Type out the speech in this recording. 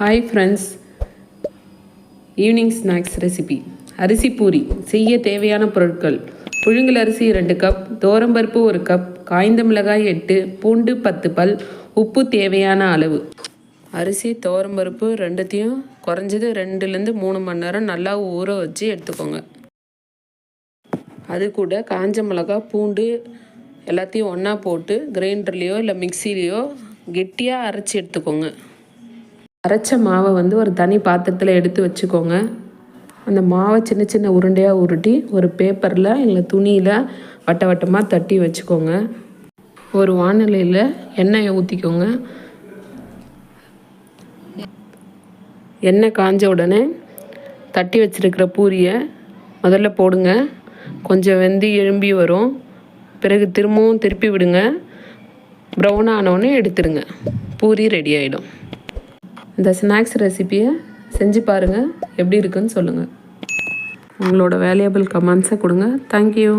Hi friends evening snacks recipe அரிசி பூரி. செய்ய தேவையான பொருட்கள். புழுங்கல் அரிசி ரெண்டு கப் தோரம்பருப்பு ஒரு கப் காய்ந்த மிளகாய் எட்டு பூண்டு பத்து பல் உப்பு தேவையான அளவு. அரிசி துவரம்பருப்பு ரெண்டுத்தையும் குறைஞ்சது ரெண்டுலேருந்து மூணு மணி நேரம் நல்லா ஊற வச்சு எடுத்துக்கோங்க. அது கூட காஞ்ச மிளகா பூண்டு எல்லாத்தையும் ஒன்றா போட்டு கிரைண்டர்லேயோ இல்லை மிக்சிலேயோ கெட்டியாக அரைச்சி எடுத்துக்கோங்க. அரைச்ச மாவை வந்து ஒரு தனி பாத்திரத்தில் எடுத்து வச்சுக்கோங்க. அந்த மாவை சின்ன சின்ன உருண்டையாக உருட்டி ஒரு பேப்பரில் இல்லை துணியில் வட்ட வட்டமாக தட்டி வச்சுக்கோங்க. ஒரு வானிலையில் எண்ணெயை ஊற்றிக்கோங்க எண்ணெய் காஞ்ச உடனே தட்டி வச்சுருக்கிற பூரியை முதல்ல போடுங்க. கொஞ்சம் வெந்து எழும்பி வரும். பிறகு திரும்பவும் திருப்பி விடுங்க. ப்ரௌன் ஆனவொடனே எடுத்துடுங்க. பூரி ரெடி ஆகிடும் இந்த ஸ்நாக்ஸ் ரெசிப்பியை செஞ்சு பாருங்கள் எப்படி இருக்குன்னு சொல்லுங்கள் உங்களோட வேல்யூபிள் கமெண்ட்ஸை கொடுங்க. தேங்க்யூ